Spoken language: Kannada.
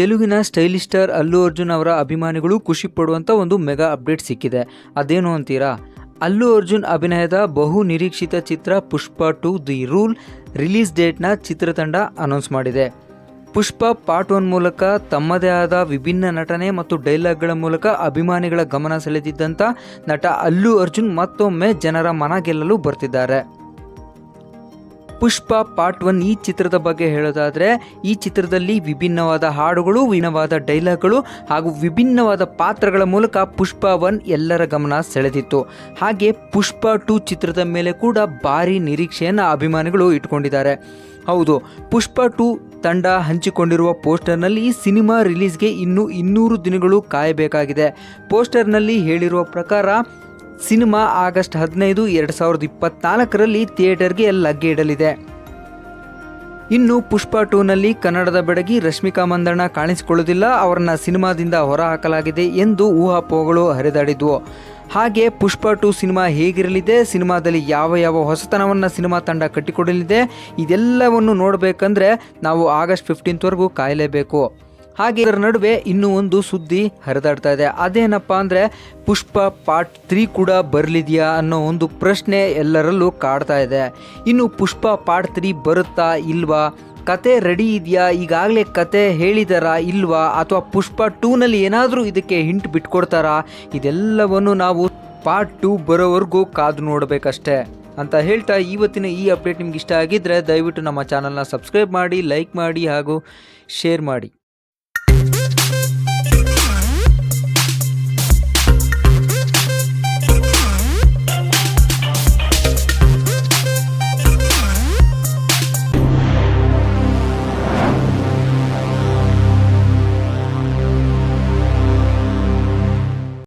ತೆಲುಗಿನ ಸ್ಟೈಲಿಶ್ ಸ್ಟಾರ್ ಅಲ್ಲು ಅರ್ಜುನ್ ಅವರ ಅಭಿಮಾನಿಗಳು ಖುಷಿ ಪಡುವಂಥ ಒಂದು ಮೆಗಾ ಅಪ್ಡೇಟ್ ಸಿಕ್ಕಿದೆ. ಅದೇನು ಅಂತೀರಾ? ಅಲ್ಲು ಅರ್ಜುನ್ ಅಭಿನಯದ ಬಹು ನಿರೀಕ್ಷಿತ ಚಿತ್ರ Pushpa two the rule release ಡೇಟ್ನ ಚಿತ್ರತಂಡ ಅನೌನ್ಸ್ ಮಾಡಿದೆ. ಪುಷ್ಪ ಪಾರ್ಟ್ ಒನ್ ಮೂಲಕ ತಮ್ಮದೇ ಆದ ವಿಭಿನ್ನ ನಟನೆ ಮತ್ತು ಡೈಲಾಗ್ಗಳ ಮೂಲಕ ಅಭಿಮಾನಿಗಳ ಗಮನ ಸೆಳೆದಿದ್ದಂಥ ನಟ ಅಲ್ಲು ಅರ್ಜುನ್ ಮತ್ತೊಮ್ಮೆ ಜನರ ಮನ ಗೆಲ್ಲಲು ಬರ್ತಿದ್ದಾರೆ. ಪುಷ್ಪ ಪಾರ್ಟ್ ಒನ್ ಈ ಚಿತ್ರದ ಬಗ್ಗೆ ಹೇಳೋದಾದರೆ, ಈ ಚಿತ್ರದಲ್ಲಿ ವಿಭಿನ್ನವಾದ ಹಾಡುಗಳು, ವಿಭಿನ್ನವಾದ ಡೈಲಾಗ್ಗಳು ಹಾಗೂ ವಿಭಿನ್ನವಾದ ಪಾತ್ರಗಳ ಮೂಲಕ ಪುಷ್ಪ ಒನ್ ಎಲ್ಲರ ಗಮನ ಸೆಳೆದಿತ್ತು. ಹಾಗೆ ಪುಷ್ಪ ಟು ಚಿತ್ರದ ಮೇಲೆ ಕೂಡ ಭಾರಿ ನಿರೀಕ್ಷೆಯನ್ನು ಅಭಿಮಾನಿಗಳು ಇಟ್ಕೊಂಡಿದ್ದಾರೆ. ಹೌದು, ಪುಷ್ಪ ಟು ತಂಡ ಹಂಚಿಕೊಂಡಿರುವ ಪೋಸ್ಟರ್ನಲ್ಲಿ ಸಿನಿಮಾ ರಿಲೀಸ್ಗೆ ಇನ್ನೂ ಇನ್ನೂರು ದಿನಗಳು ಕಾಯಬೇಕಾಗಿದೆ. ಪೋಸ್ಟರ್ನಲ್ಲಿ ಹೇಳಿರುವ ಪ್ರಕಾರ ಸಿನಿಮಾ ಆಗಸ್ಟ್ ಹದಿನೈದು, ಎರಡು ಸಾವಿರದ ಇಪ್ಪತ್ನಾಲ್ಕರಲ್ಲಿ ಥಿಯೇಟರ್ಗೆ ಲಗ್ಗೆ ಇಡಲಿದೆ. ಇನ್ನು ಪುಷ್ಪ ಟೂನಲ್ಲಿ ಕನ್ನಡದ ಬೆಡಗಿ ರಶ್ಮಿಕಾ ಮಂದಣ್ಣ ಕಾಣಿಸಿಕೊಳ್ಳುವುದಿಲ್ಲ, ಅವರನ್ನ ಸಿನಿಮಾದಿಂದ ಹೊರಹಾಕಲಾಗಿದೆ ಎಂದು ಊಹಾಪೋಹಗಳು ಹರಿದಾಡಿದ್ವು. ಹಾಗೆ ಪುಷ್ಪ ಟು ಸಿನಿಮಾ ಹೇಗಿರಲಿದೆ, ಸಿನಿಮಾದಲ್ಲಿ ಯಾವ ಯಾವ ಹೊಸತನವನ್ನು ಸಿನಿಮಾ ತಂಡ ಕಟ್ಟಿಕೊಡಲಿದೆ, ಇದೆಲ್ಲವನ್ನು ನೋಡಬೇಕಂದ್ರೆ ನಾವು ಆಗಸ್ಟ್ ಫಿಫ್ಟೀನ್ತ್ವರೆಗೂ ಕಾಯಲೇಬೇಕು. ಹಾಗೆ ಇದರ ನಡುವೆ ಇನ್ನೂ ಒಂದು ಸುದ್ದಿ ಹರಿದಾಡ್ತಾ ಇದೆ. ಅದೇನಪ್ಪ ಅಂದರೆ ಪುಷ್ಪ ಪಾರ್ಟ್ ತ್ರೀ ಕೂಡ ಬರಲಿದೆಯಾ ಅನ್ನೋ ಒಂದು ಪ್ರಶ್ನೆ ಎಲ್ಲರಲ್ಲೂ ಕಾಡ್ತಾ ಇದೆ. ಇನ್ನು ಪುಷ್ಪ ಪಾರ್ಟ್ ತ್ರೀ ಬರುತ್ತಾ ಇಲ್ವಾ? ಕತೆ ರೆಡಿ ಇದೆಯಾ? ಈಗಾಗಲೇ ಕತೆ ಹೇಳಿದಾರಾ ಇಲ್ವಾ? ಅಥವಾ ಪುಷ್ಪ ಟೂನಲ್ಲಿ ಏನಾದರೂ ಇದಕ್ಕೆ ಹಿಂಟ್ ಬಿಟ್ಕೊಡ್ತಾರಾ? ಇದೆಲ್ಲವನ್ನು ನಾವು ಪಾರ್ಟ್ ಟೂ ಬರೋವರೆಗೂ ಕಾದು ನೋಡಬೇಕಷ್ಟೇ. ಅಂತ ಹೇಳ್ತಾ ಇವತ್ತಿನ ಈ ಅಪ್ಡೇಟ್ ನಿಮ್ಗೆ ಇಷ್ಟ ಆಗಿದ್ದರೆ ದಯವಿಟ್ಟು ನಮ್ಮ ಚಾನಲ್ನ ಸಬ್ಸ್ಕ್ರೈಬ್ ಮಾಡಿ ಲೈಕ್ ಮಾಡಿ ಹಾಗೂ ಶೇರ್ ಮಾಡಿ.